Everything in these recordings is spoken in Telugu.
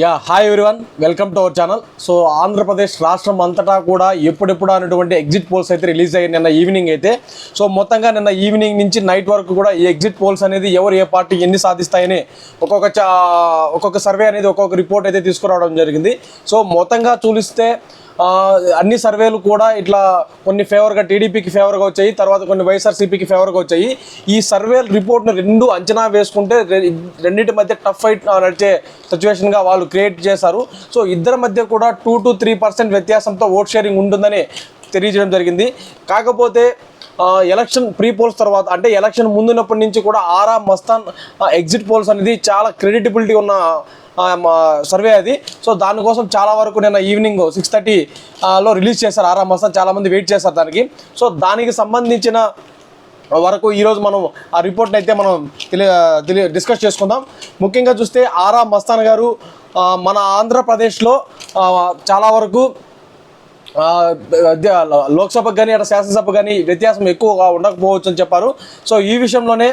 Yeah hi everyone welcome to our channel. So Andhra Pradesh రాష్ట్రం అంతటా కూడా ఎప్పుడెప్పుడు అనేటువంటి ఎగ్జిట్ పోల్స్ అయితే రిలీజ్ అయ్యాయి నిన్న ఈవినింగ్ అయితే. సో మొత్తంగా నిన్న ఈవినింగ్ నుంచి నైట్ వరకు కూడా ఈ ఎగ్జిట్ పోల్స్ అనేది ఎవరు ఏ పార్టీ ఎన్ని సాధిస్తాయని ఒక్కొక్క చా ఒక్కొక్క సర్వే అనేది ఒక్కొక్క రిపోర్ట్ అయితే తీసుకురావడం జరిగింది. సో మొత్తంగా చూలిస్తే అన్ని సర్వేలు కూడా ఇట్లా కొన్ని ఫేవర్గా టీడీపీకి ఫేవర్గా వచ్చాయి తర్వాత కొన్ని వైఎస్ఆర్సీపీకి ఫేవర్గా వచ్చాయి. ఈ సర్వే రిపోర్ట్ను రెండు అంచనా వేసుకుంటే రె- రెండింటి మధ్య టఫ్ ఫైట్ నడిచే సిచ్యువేషన్గా వాళ్ళు క్రియేట్ చేశారు. సో ఇద్దరి మధ్య కూడా టూ టు త్రీ పర్సెంట్ వ్యత్యాసంతో ఓట్ షేరింగ్ ఉంటుందని తెలియజేయడం జరిగింది. కాకపోతే ఎలక్షన్ ప్రీ పోల్స్ తర్వాత అంటే ఎలక్షన్ ముందున్నప్పటి నుంచి కూడా ఆరా మస్తాన్ ఎగ్జిట్ పోల్స్ అనేది చాలా క్రెడిటబిలిటీ ఉన్న సర్వే అది. సో దానికోసం చాలా వరకు నిన్న ఈవినింగ్ సిక్స్ థర్టీలో రిలీజ్ చేశారు ఆరా మస్తాన్. చాలామంది వెయిట్ చేశారు దానికి. సో దానికి సంబంధించిన వరకు ఈరోజు మనం ఆ రిపోర్ట్ని అయితే మనం తెలియ తెలియ డిస్కస్ చేసుకుందాం. ముఖ్యంగా చూస్తే ఆరా మస్తాన్ గారు మన ఆంధ్రప్రదేశ్లో చాలా వరకు లోక్సభకు కానీ అక్కడ శాసనసభ కానీ వ్యత్యాసం ఎక్కువగా ఉండకపోవచ్చు అని చెప్పారు. సో ఈ విషయంలోనే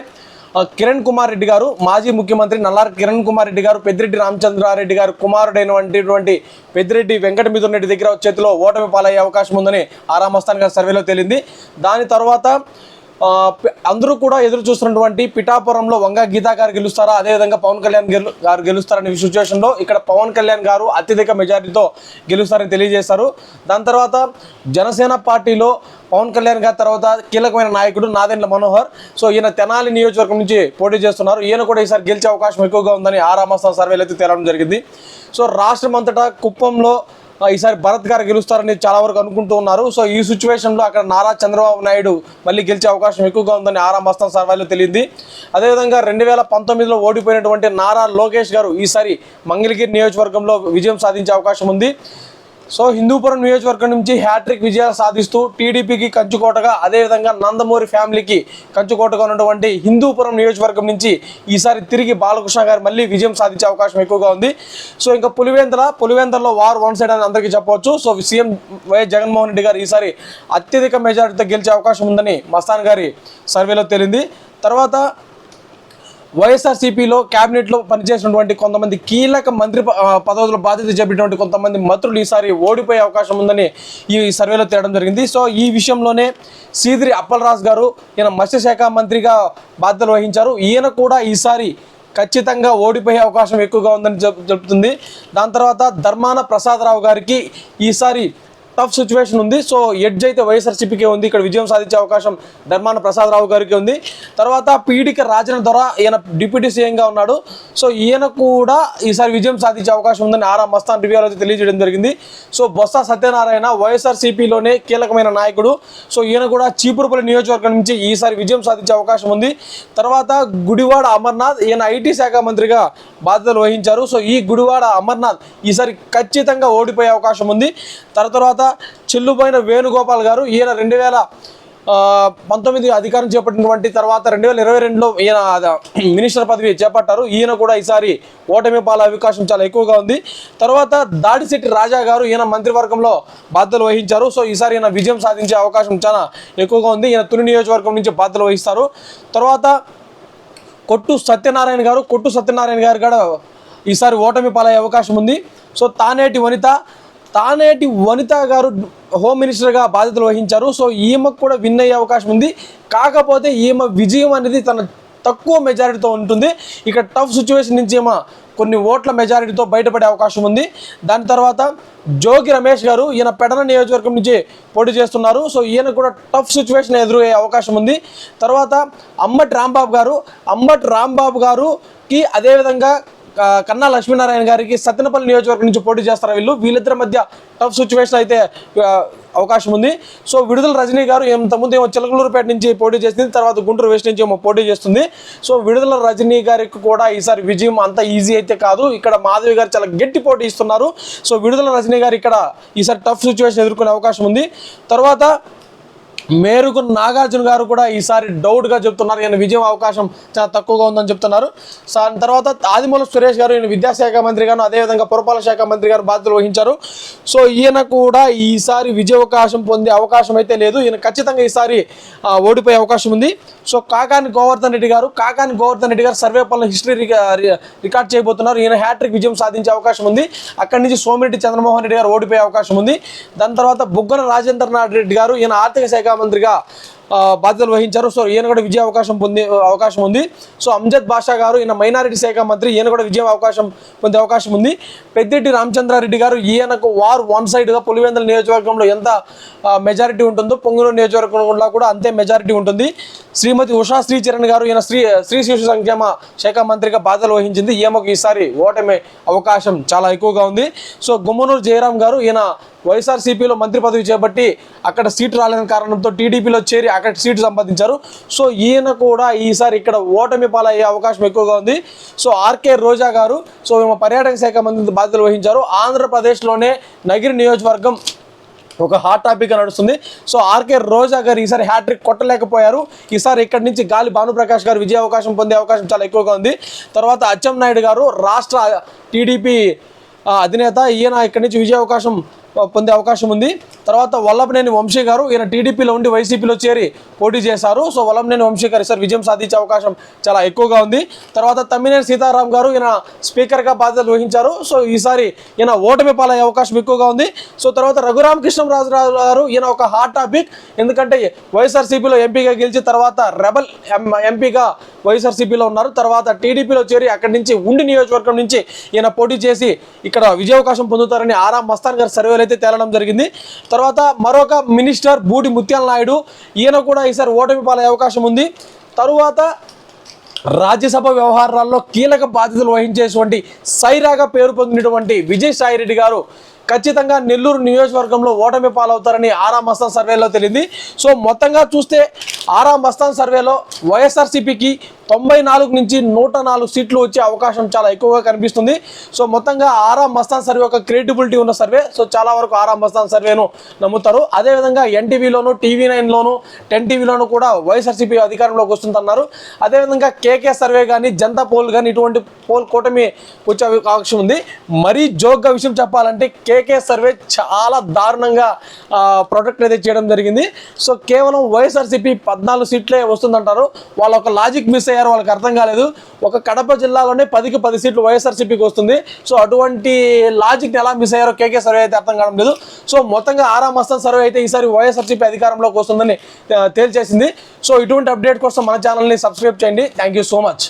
కిరణ్ కుమార్ రెడ్డి గారు మాజీ ముఖ్యమంత్రి నల్లారి కిరణ్ కుమార్ రెడ్డి గారు పెద్దిరెడ్డి రామచంద్రారెడ్డి గారు కుమారుడైనటువంటి పెద్దిరెడ్డి వెంకట మిథున్ రెడ్డి దగ్గర చేతిలో ఓటమి పాలయ్యే అవకాశం ఉందని ఆరామస్థాన్ గారి సర్వేలో తేలింది. దాని తర్వాత అందరూ కూడా ఎదురు చూస్తున్నటువంటి పిఠాపురంలో వంగ గీతా గారు గెలుస్తారా? అదేవిధంగా పవన్ కళ్యాణ్ గెలు గారు గెలుస్తారనే సిచ్యువేషన్లో ఇక్కడ పవన్ కళ్యాణ్ గారు అత్యధిక మెజారిటీతో గెలుస్తారని తెలియజేశారు. దాని తర్వాత జనసేన పార్టీలో పవన్ కళ్యాణ్ గారి తర్వాత కీలకమైన నాయకుడు నాదెండ్ల మనోహర్. సో ఈయన తెనాలి నియోజకవర్గం నుంచి పోటీ చేస్తున్నారు. ఈయన కూడా ఈసారి గెలిచే అవకాశం ఎక్కువగా ఉందని ఆ రామస్థాన్ సర్వేలు అయితే తేలడం జరిగింది. సో రాష్ట్రం అంతటా కుప్పంలో ఈసారి భరత్ గారు గెలుస్తారని చాలా వరకు అనుకుంటూ ఉన్నారు. సో ఈ సిచ్యువేషన్లో అక్కడ నారా చంద్రబాబు నాయుడు మళ్ళీ గెలిచే అవకాశం ఎక్కువగా ఉందని ఆరా మస్తాన్ సర్వేలో తెలియంది. అదేవిధంగా రెండు వేల పంతొమ్మిదిలో ఓడిపోయినటువంటి నారా లోకేష్ గారు ఈసారి మంగళగిరి నియోజకవర్గంలో విజయం సాధించే అవకాశం ఉంది. సో హిందూపురం నియోజకవర్గం నుంచి హ్యాట్రిక్ విజయాలు సాధిస్తూ టీడీపీకి కంచుకోటగా అదేవిధంగా నందమూరి ఫ్యామిలీకి కంచుకోటగా ఉన్నటువంటి హిందూపురం నియోజకవర్గం నుంచి ఈసారి తిరిగి బాలకృష్ణ గారు మళ్ళీ విజయం సాధించే అవకాశం ఎక్కువగా ఉంది. సో ఇంకా పులివేందల పులివేందల్లో వార్ వన్ సైడ్ అని అందరికీ చెప్పవచ్చు. So CM YS Jaganmohan Reddy గారు ఈసారి అత్యధిక మెజారిటీతో గెలిచే అవకాశం ఉందని మస్తాన్ గారి సర్వేలో తేలింది. తర్వాత వైఎస్ఆర్సీపీలో క్యాబినెట్లో పనిచేసినటువంటి కొంతమంది కీలక మంత్రి పదవుల బాధ్యత చేపట్టినటువంటి కొంతమంది మంత్రులు ఈసారి ఓడిపోయే అవకాశం ఉందని ఈ సర్వేలో తేడం జరిగింది. సో ఈ విషయంలోనే సీదిరి అప్పలరాజు గారు ఈయన మత్స్యశాఖ మంత్రిగా బాధ్యతలు వహించారు. ఈయన కూడా ఈసారి ఖచ్చితంగా ఓడిపోయే అవకాశం ఎక్కువగా ఉందని చెబుతుంది దాని తర్వాత ధర్మాన ప్రసాదరావు గారికి ఈసారి టఫ్ సిచ్యువేషన్ ఉంది. సో ఎడ్జ్ అయితే వైఎస్ఆర్సీపీకే ఉంది. ఇక్కడ విజయం సాధించే అవకాశం ధర్మాన ప్రసాదరావు గారికి ఉంది. తర్వాత పీడిక రాజన ద్వారా ఈయన డిప్యూటీ సీఎంగా ఉన్నాడు. సో ఈయన కూడా ఈసారి విజయం సాధించే అవకాశం ఉందని ఆరా మస్తాన్ రివ్యూలో అయితే తెలియజేయడం జరిగింది. సో బొత్స సత్యనారాయణ వైఎస్ఆర్సీపీలోనే కీలకమైన నాయకుడు. సో ఈయన కూడా చీపురుపల్లి నియోజకవర్గం నుంచి ఈసారి విజయం సాధించే అవకాశం ఉంది. తర్వాత గుడివాడ అమర్నాథ్ ఈయన ఐటీ శాఖ మంత్రిగా బాధ్యతలు వహించారు. సో ఈ గుడివాడ అమర్నాథ్ ఈసారి ఖచ్చితంగా ఓడిపోయే అవకాశం ఉంది. తర్వాత చెల్లుపోయిన వేణుగోపాల్ గారు. ఈయన రెండు వేల పంతొమ్మిది అధికారం చేపట్టినటువంటి తర్వాత రెండు వేల ఇరవై రెండులో ఈయన మినిస్టర్ పదవి చేపట్టారు. ఈయన కూడా ఈసారి ఓటమి పాల అవకాశం చాలా ఎక్కువగా ఉంది. తర్వాత దాడిశెట్టి రాజా గారు ఈయన మంత్రివర్గంలో బాధ్యతలు వహించారు. సో ఈసారి ఈయన విజయం సాధించే అవకాశం చాలా ఎక్కువగా ఉంది. ఈయన తుని నియోజకవర్గం నుంచి బాధ్యతలు వహిస్తారు. తర్వాత కొట్టు సత్యనారాయణ గారు కొట్టు సత్యనారాయణ గారు కూడా ఈసారి ఓటమి పాలయ్యే అవకాశం ఉంది. సో తానేటి వనిత తానేటి వనిత గారు హోమ్ మినిస్టర్గా బాధ్యతలు వహించారు. సో ఈమెకు కూడా విన్ అయ్యే అవకాశం ఉంది. కాకపోతే ఈమె విజయం అనేది తన తక్కువ మెజారిటీతో ఉంటుంది. ఇక టఫ్ సిచ్యువేషన్ నుంచి ఏమో కొన్ని ఓట్ల మెజారిటీతో బయటపడే అవకాశం ఉంది. దాని తర్వాత జోగి రమేష్ గారు ఈయన పెడన నియోజకవర్గం నుంచి పోటీ చేస్తున్నారు. సో ఈయన కూడా టఫ్ సిచ్యువేషన్ ఎదురయ్యే అవకాశం ఉంది. తర్వాత అమ్మటి రాంబాబు గారు అమ్మటి రాంబాబు గారుకి అదేవిధంగా కన్నా లక్ష్మీనారాయణ గారికి సత్తెనపల్లి నియోజకవర్గం నుంచి పోటీ చేస్తారు వీళ్ళు? వీళ్ళిద్దరి మధ్య టఫ్ సిచ్యువేషన్ అయితే అవకాశం ఉంది. సో విడుదల రజనీ గారు ఇంతకుముందు ఏమో చిలకలూరుపేట నుంచి పోటీ చేసింది తర్వాత గుంటూరు వేస్ట్ నుంచి ఏమో పోటీ చేస్తుంది. సో విడుదల రజనీ గారికి కూడా ఈసారి విజయం అంత ఈజీ అయితే కాదు. ఇక్కడ మాధవి గారు చాలా గట్టి పోటీ ఇస్తున్నారు. సో విడుదల రజనీ గారు ఇక్కడ ఈసారి టఫ్ సిచ్యువేషన్ ఎదుర్కొనే అవకాశం ఉంది. తర్వాత మేరకు నాగార్జున గారు కూడా ఈసారి డౌట్గా చెప్తున్నారు. ఈయన విజయం అవకాశం చాలా తక్కువగా ఉందని చెప్తున్నారు. దాని తర్వాత ఆదిమూల సురేష్ గారు ఈయన విద్యాశాఖ మంత్రి గాను అదేవిధంగా పురపాలక శాఖ మంత్రి గారు బాధ్యతలు వహించారు. సో ఈయన కూడా ఈసారి విజయ అవకాశం పొందే అవకాశం అయితే లేదు. ఈయన ఖచ్చితంగా ఈసారి ఓడిపోయే అవకాశం ఉంది. సో కాకాని గోవర్ధన్ రెడ్డి గారు కాకాని గోవర్ధన్ రెడ్డి గారు సర్వేపల్లి హిస్టరీ రికార్డ్ చేయబోతున్నారు. ఈయన హ్యాట్రిక్ విజయం సాధించే అవకాశం ఉంది. అక్కడి నుంచి సోమిరెడ్డి చంద్రమోహన్ రెడ్డి గారు ఓడిపోయే అవకాశం ఉంది. దాని తర్వాత బుగ్గన రాజేంద్రనాథ్ రెడ్డి గారు ఈయన ఆర్థిక శాఖ మంత్రిగా ఆ, బాధ్యతలు వహించారు. సో ఈయన కూడా విజయ అవకాశం పొందే అవకాశం ఉంది. సో అంజద్ బాషా గారు ఈయన మైనారిటీ శాఖ మంత్రి ఈయన కూడా విజయం అవకాశం పొందే అవకాశం ఉంది. పెద్దిరెడ్డి రామచంద్రారెడ్డి గారు ఈయనకు వార్ వన్ సైడ్గా పులివెందుల నియోజకవర్గంలో ఎంత మెజారిటీ ఉంటుందో పొంగునూరు నియోజకవర్గంలో కూడా అంతే మెజారిటీ ఉంటుంది. శ్రీమతి ఉషా శ్రీచరణ్ గారు ఈయన శ్రీ శ్రీ శిశు సంక్షేమ శాఖ మంత్రిగా బాధ్యతలు వహించింది. ఈమెకు ఈసారి ఓటమి అవకాశం చాలా ఎక్కువగా ఉంది. సో గుమ్మనూరు జయరాం గారు ఈయన వైఎస్ఆర్సీపీలో మంత్రి పదవి చేపట్టి అక్కడ సీటు రాలేని కారణంతో టీడీపీలో చేరి అక్కడ సీటు సంపాదించారు. సో ఈయన కూడా ఈసారి ఇక్కడ ఓటమి పాలయ్యే అవకాశం ఎక్కువగా ఉంది. సో ఆర్కే రోజా గారు సో మేము పర్యాటక శాఖ మంత్రి బాధ్యతలు వహించారు. ఆంధ్రప్రదేశ్లోనే నగిరి నియోజకవర్గం ఒక హాట్ టాపిక్ నడుస్తుంది. సో ఆర్కే రోజా గారు ఈసారి హ్యాట్రిక్ కొట్టలేకపోయారు. ఈసారి ఇక్కడి నుంచి గాలి భానుప్రకాష్ గారు విజయ అవకాశం పొందే అవకాశం చాలా ఎక్కువగా ఉంది. తర్వాత అచ్చెం నాయుడు గారు రాష్ట్ర టీడీపీ అధినేత ఈయన ఇక్కడి నుంచి విజయ అవకాశం పొందే అవకాశం ఉంది. తర్వాత వల్లభనేని వంశీ గారు ఈయన టీడీపీలో ఉండి వైసీపీలో చేరి పోటీ చేశారు. సో వల్లభనేని వంశీ గారు ఈసారి విజయం సాధించే అవకాశం చాలా ఎక్కువగా ఉంది. తర్వాత తమ్మినేని సీతారాం గారు ఈయన స్పీకర్గా బాధ్యతలు వహించారు. సో ఈసారి ఈయన ఓటమి పాలయ్యే అవకాశం ఎక్కువగా ఉంది. సో తర్వాత రఘురామకృష్ణరాజు గారు ఈయన ఒక హాట్ టాపిక్. ఎందుకంటే వైఎస్ఆర్సీపీలో ఎంపీగా గెలిచి తర్వాత రెబల్ ఎం- ఎంపీగా వైఎస్ఆర్సీపీలో ఉన్నారు. తర్వాత టీడీపీలో చేరి అక్కడి నుంచి ఉండి నియోజకవర్గం నుంచి ఈయన పోటీ చేసి ఇక్కడ విజయావకాశం పొందుతారని ఆరా మస్తాన్ గారు సర్వే అయితే తేలడం జరిగింది. తర్వాత మరొక మినిస్టర్ బూటి ముత్యాల నాయుడు ఈయన కూడా ఈసారి ఓటమి పాలయ్యే అవకాశం ఉంది. తరువాత రాజ్యసభ వ్యవహారాల్లో కీలక బాధ్యతలు వహించేటువంటి సైరాగా పేరు పొందినటువంటి విజయ్ సాయి రెడ్డి గారు ఖచ్చితంగా నెల్లూరు నియోజకవర్గంలో ఓటమి పాలవుతారని ఆరా మస్తాన్ సర్వేలో తెలిసింది సో మొత్తంగా చూస్తే ఆరా మస్తాన్ సర్వేలో వైఎస్ఆర్సీపీకి తొంభై నాలుగు నుంచి నూట నాలుగు సీట్లు వచ్చే అవకాశం చాలా ఎక్కువగా కనిపిస్తుంది. సో మొత్తంగా ఆరా మస్తాన్ సర్వే ఒక క్రియేటిబిలిటీ ఉన్న సర్వే. సో చాలా వరకు ఆరా మస్తాన్ సర్వేను నమ్ముతారు. అదేవిధంగా ఎన్టీవీలోను టీవీ నైన్లోను టెన్ టీవీలోను కూడా వైఎస్ఆర్సీపీ అధికారంలోకి వస్తుందన్నారు. అదేవిధంగా కేకే సర్వే కానీ జనతా పోల్ కానీ ఇటువంటి పోల్ కూటమి వచ్చే అవకాశం ఉంది. మరీ జోక్గా విషయం చెప్పాలంటే కేకే సర్వే చాలా దారుణంగా ప్రొడక్ట్ అయితే చేయడం జరిగింది. సో కేవలం వైఎస్ఆర్సీపీ పద్నాలుగు సీట్లే వస్తుందంటారు. వాళ్ళ ఒక లాజిక్ మిస్ అయ్యారు. వాళ్ళకి అర్థం కాలేదు. ఒక కడప జిల్లాలోనే పదికి పది సీట్లు వైఎస్ఆర్సీపీకి వస్తుంది. సో అటువంటి లాజిక్ ఎలా మిస్ అయ్యారో కేకే సర్వే అయితే అర్థం కావడం లేదు. సో మొత్తంగా ఆరా మస్తాన్ సర్వే అయితే ఈసారి వైఎస్ఆర్సీపీ అధికారంలోకి వస్తుందని తేల్చేసింది. సో ఇటువంటి అప్డేట్ కోసం మన ఛానల్ని సబ్స్క్రైబ్ చేయండి. Thank you so much.